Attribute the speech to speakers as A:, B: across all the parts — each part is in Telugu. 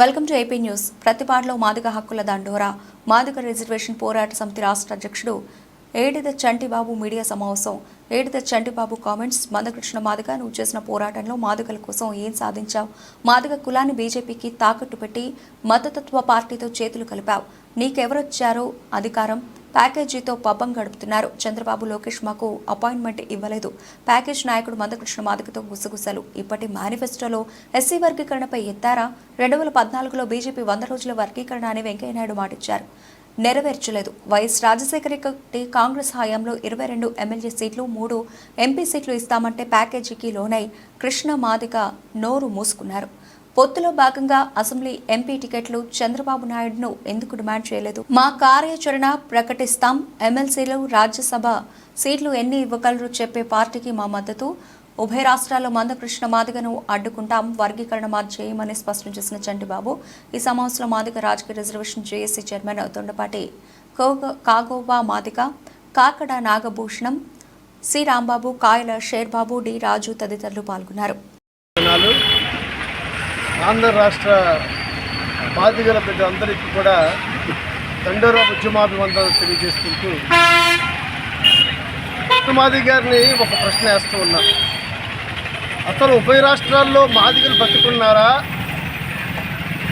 A: Welcome to AP news. ప్రతిపాడులో Madiga హక్కుల దండోరా. మాదిగ రిజర్వేషన్ పోరాట సమితి రాష్ట్ర అధ్యక్షుడు ఏడిద చంటిబాబు మీడియా సమావేశం. ఏడిద చంటిబాబు కామెంట్స్ మందకృష్ణ మాదిగ నువ్వు చేసిన పోరాటంలో మాదిగల కోసం ఏం సాధించావు? మాదిగ కులాన్ని బీజేపీకి తాకట్టు పెట్టి మతతత్వ పార్టీతో చేతులు కలిపావు. నీకెవరొచ్చారో? అధికారం? ప్యాకేజీతో పబ్బం గడుపుతున్నారు. చంద్రబాబు లోకేష్ మాకు అపాయింట్మెంట్ ఇవ్వలేదు. ప్యాకేజ్ నాయకుడు మందకృష్ణ మాదికతో గుసగుసలు. ఇప్పటి మేనిఫెస్టోలో ఎస్సీ వర్గీకరణపై ఎత్తారా? రెండు వేల పద్నాలుగులో బీజేపీ వంద రోజుల వర్గీకరణ అని వెంకయ్యనాయుడు మాటిచ్చారు. నెరవేర్చలేదు. వైఎస్ రాజశేఖర రెడ్డి కాంగ్రెస్ హయాంలో ఇరవై రెండు ఎమ్మెల్యే సీట్లు మూడు ఎంపీ సీట్లు ఇస్తామంటే ప్యాకేజీకి లోనై కృష్ణ మాదిక నోరు మూసుకున్నారు. పొత్తులో భాగంగా అసెంబ్లీ ఎంపీ టికెట్లు చంద్రబాబు నాయుడును ఎందుకు డిమాండ్ చేయలేదు? మా కార్యాచరణ ప్రకటిస్తాం. ఎమ్మెల్సీలు రాజ్యసభ సీట్లు ఎన్ని ఇవ్వగలరు చెప్పే పార్టీకి మా మద్దతు. ఉభయ రాష్ట్రాల్లో మందకృష్ణ మాదిగను అడ్డుకుంటాం. వర్గీకరణ మాది చేయమని స్పష్టం చేసిన చంటిబాబు ఈ సమావేశంలో మాదిగ రాజకీయ reservation JAC chairman Tondapati Kagoba Kagova Madiga Kakada Nagabhushanam C Rambabu Kayala Sherbabu D రాజు తదితరులు పాల్గొన్నారు.
B: ఆంధ్ర రాష్ట్ర బాధితుల ప్రజలందరికీ కూడా దండోరా ఉద్యమాభివందనలు తెలియజేసుకుంటూ మాది గారిని ఒక ప్రశ్న వేస్తూ ఉన్నా. అసలు ఉభయ రాష్ట్రాల్లో మాదిగలు బతుకున్నారా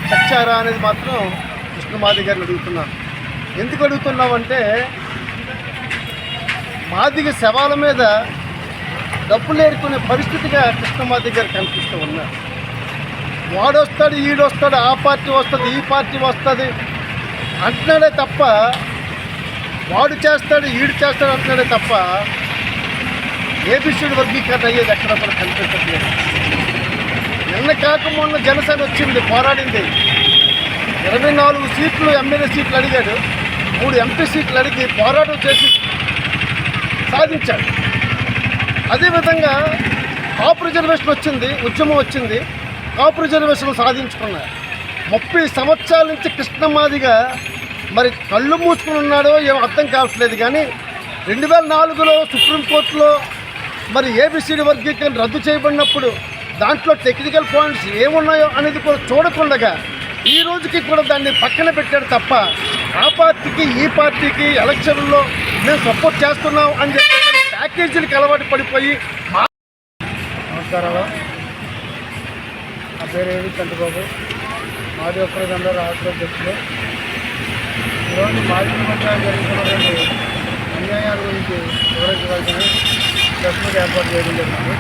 B: చచ్చారా అనేది మాత్రం కృష్ణమాది గారిని అడుగుతున్నాను ఎందుకు అడుగుతున్నామంటే మాదిగ శవాల మీద డబ్బులు ఏరుకునే పరిస్థితిగా కృష్ణమాది గారు కనిపిస్తూ ఉన్నారు. వాడొస్తాడు ఈడొస్తాడు ఆ పార్టీ వస్తుంది ఈ పార్టీ వస్తుంది అంటున్నాడే తప్ప వాడు చేస్తాడు ఈడు చేస్తాడు అంటున్నాడే తప్ప ఏబిసిడి వర్గీకరణ అయ్యేది ఎక్కడ కూడా కనిపించట్లేదు. నిన్న కాక మొన్న జనసేన వచ్చింది పోరాడింది. ఇరవై నాలుగు సీట్లు ఎమ్మెల్యే సీట్లు అడిగాడు. మూడు ఎంపీ సీట్లు అడిగి పోరాటం చేసి సాధించాడు. అదేవిధంగా ఆప్ రిజర్వేషన్ వచ్చింది ఉద్యమం వచ్చింది. కాపు రిజర్వేషన్లు సాధించుకున్నారు ముప్పై సంవత్సరాల నుంచి కృష్ణమాదిగా మరి కళ్ళు మూసుకుని ఉన్నాడో ఏమో అర్థం కావట్లేదు కానీ రెండు వేల నాలుగులో సుప్రీంకోర్టులో మరి ఏబిసిడి వర్గీకరణ రద్దు చేయబడినప్పుడు దాంట్లో టెక్నికల్ పాయింట్స్ ఏమున్నాయో అనేది కూడా చూడకుండగా ఈ రోజుకి కూడా దాన్ని పక్కన పెట్టాడు తప్ప ఆ పార్టీకి ఈ పార్టీకి ఎలక్షన్లో మేము సపోర్ట్ చేస్తున్నాం అని చెప్పి ప్యాకేజీలకు అలవాటు పడిపోయి నమస్కారాలు. నా పేరు చంద్రబాబు? మాది ఒక్కరి ఒక్కరిదంలో రాష్ట్ర అధ్యక్షులు ఈరోజు మాజీ మధ్య జరుగుతున్నటువంటి అన్యాయాల గురించి వివరించవలసిన ప్రెస్ ఏర్పాటు చేయడం జరిగింది.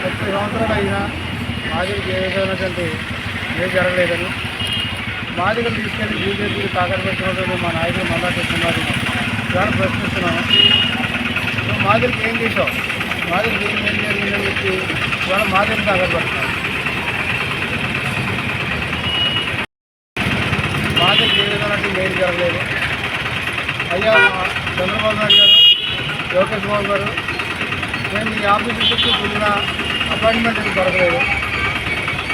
B: ప్రతి సంవత్సరాలు అయినా మాదిరికి ఏ విధమైనటువంటి ఏ జరగలేదని. మాదిగలు తీసుకెళ్ళి బీజేపీకి తాకట్టు పెట్టినటువంటి మా నాయకులు మల్లా దాన్ని ఇవాళ ప్రశ్నిస్తున్నాను. మాదిరికి ఏం చేసావు మాదిరికి ఏం ఏం జరిగిందని చెప్పి ఇవాళ మాదిరిని తాకట్టు పెడుతున్నావు. ప్రాజెక్ట్ ఏ విధమైనటువంటి మేలు జరగలేదు. అయ్యా చంద్రబాబు నాయుడు గారు లోకేష్ బాబు గారు మేము ఈ ఆఫీసు చుట్టూ తిరిగిన అపాయింట్మెంట్ దొరకలేదు.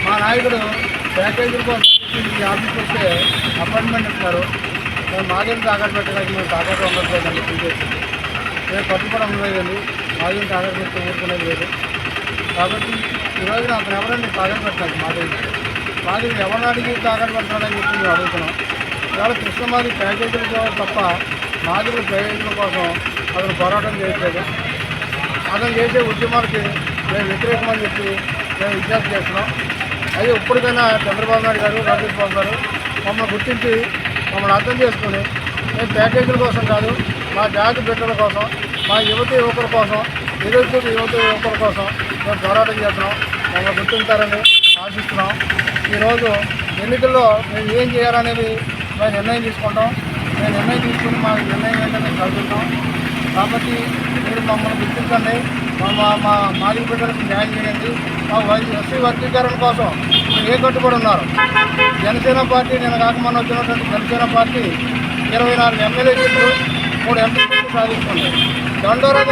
B: మా నాయకుడు ప్యాకేజీల కోసం ఈ ఆఫీస్కి వస్తే అపాయింట్మెంట్ ఇస్తున్నారు మేము మాదేం తాకట్టు పెట్టడానికి మేము తాకట్టు ఉండట్లేదండి బీజేపీ మేము పట్టుకోవడం లేదండి మాదేం తాకట్టు పెట్టి ఊరుకునేది లేదు. కాబట్టి ఈరోజు అతను ఎవరండి? తాకట్టు పెట్టాలి మాదేవి మాది ఎవరిని అడిగి తాకట్టు పెట్టాలని చెప్పి మేము అడుగుతున్నాం. ఇవాళ కృష్ణమాది ప్యాకేజీల కోసం తప్ప మాదిరి ప్రయోజనం కోసం అతను పోరాటం చేయట్లేదు. అతను చేసే ఉద్యమాలకి మేము వ్యతిరేకమని చెప్పి మేము విజ్ఞప్తి చేస్తున్నాం. అయితే ఇప్పటికైనా చంద్రబాబు నాయుడు గారు రాజేష్ బాబు గారు మమ్మల్ని గుర్తించి మమ్మల్ని అర్థం చేసుకుని మేము ప్యాకేజీల కోసం కాదు మా జాతి బిడ్డల కోసం మా యువతి యువకుల కోసం నిరుద్యోగ యువతి యువకుల కోసం మేము పోరాటం చేస్తున్నాం. మమ్మల్ని గుర్తించారని ఆశిస్తున్నాం. ఈరోజు ఎన్నికల్లో మేము ఏం చేయాలనేది మేము నిర్ణయం తీసుకుంటాం. మేము నిర్ణయం తీసుకుని మా నిర్ణయం ఏంటనే చదువుతాం కాబట్టి మీరు మమ్మల్ని గుర్తించండి. మా మా మా బిడ్డలకు న్యాయం చేయండి. మా వై ఎస్సీ వర్గీకరణ కోసం మీరు ఏ కట్టుబడి ఉన్నారు? జనసేన పార్టీ నేను కాకమని వచ్చినటువంటి జనసేన పార్టీ ఇరవై నాలుగు ఎమ్మెల్యే సీట్లు మూడు ఎంపీ సీట్లు సాధిస్తుంది దండోరా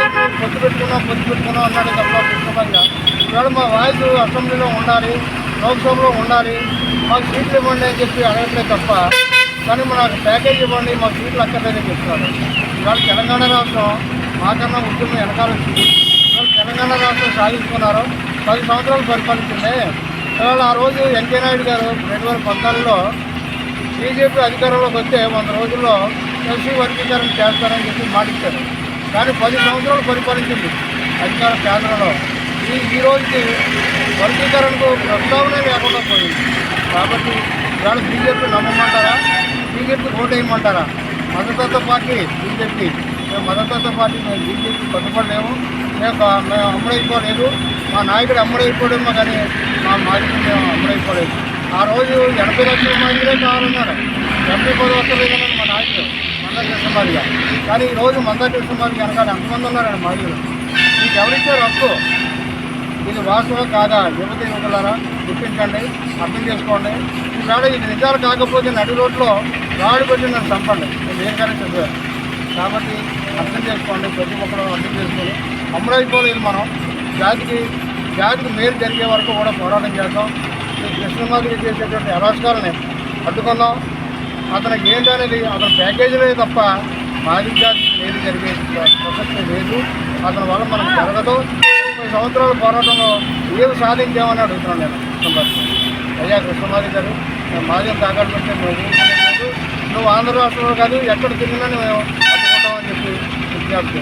B: పొత్తు పెట్టుకున్నాం పొత్తు పెట్టుకున్నాం అన్నాడు తప్ప కృష్ణమంగా ఇవాళ మా వాయిస్ అసెంబ్లీలో ఉండాలి. లోక్సభలో ఉండాలి. మాకు సీట్లు ఇవ్వండి అని చెప్పి అడగట్లే తప్ప కానీ నాకు ప్యాకేజ్ ఇవ్వండి మాకు సీట్లు అక్కర్లేదని చెప్తున్నారు. ఇవాళ తెలంగాణ రాష్ట్రం మాకన్నా ఉద్యమం వెనకాల వచ్చింది ఇవాళ తెలంగాణ రాష్ట్రం సాధించుకున్నారు పది సంవత్సరాలు పరిపాలించింది. ఇవాళ ఆ రోజు వెంకయ్య నాయుడు గారు రెండు వేల పద్నాలుగులో బీజేపీ అధికారంలోకి వస్తే వంద రోజుల్లో ఎస్సీ వర్గీకరణ చేస్తారని చెప్పి మాటిచ్చారు కానీ పది సంవత్సరాలు పరిపాలించింది అధికార కేంద్రంలో. ఈ ఈ రోజుకి వర్గీకరణకు ప్రస్తావనే లేకుండా పోయింది. కాబట్టి ఇవాళ బీజేపీ నమ్మమంటారా? బీజేపీ ఓటు వేయమంటారా మద్దతత్వ పార్టీ బీజేపీ. మేము మద్దతత్వ పార్టీ మేము బీజేపీ కట్టుబడలేము మేము మేము అమ్ముడైపోలేదు. మా నాయకుడు అమ్ముడైపోవడేమో కానీ మా మాజీ మేము అమ్ముడైపోలేదు. ఆ రోజు ఎనభై లక్షల మందిలే కావాలన్నారు. డెబ్బై పది వస్తలేదని మా నాయకుడు మంద కృష్ణమాదిగా కానీ ఈరోజు మందా మంద వెనకాల ఎంతమంది ఉన్నారండి మాదిరిలో మీకు ఎవరిచ్చారు హక్కు? ఇది వాస్తవం కాదా? యువత యువకులారా గుర్తించండి అర్థం చేసుకోండి. ఈవేళ ఇది నిజాలు కాకపోతే నడి రోడ్లో రాడు పెట్టి నన్ను చంపండి నేను దేనికైనా చదివాను కాబట్టి అర్థం చేసుకోండి ప్రతి ఒక్కరు అర్థం చేసుకొని. అమ్ముడైపోలేదు మనం. జాతికి జాతికి మేలు జరిగే వరకు కూడా పోరాటం చేద్దాం కృష్ణమాదిరి చేసేటువంటి అరాచకాలని అడ్డుకుందాం అతనికి ఏంటనేది అతని ప్యాకేజీలే తప్ప మాది జాతికి మేలు జరిగే ప్రసక్తి లేదు. అతని వల్ల మనకు జరగదు. సంవత్సరాల పోరాటంలో ఏం సాధించామని అడుగుతున్నాను నేను. కృష్ణమాది అయ్యా కృష్ణమాది గారు మేము మాదిని తాకాడు పెడితే మేము నువ్వు ఆంధ్ర రాష్ట్రంలో కాదు ఎక్కడ తిరిగినా మేము పట్టుకుంటామని చెప్పి విజ్ఞప్తి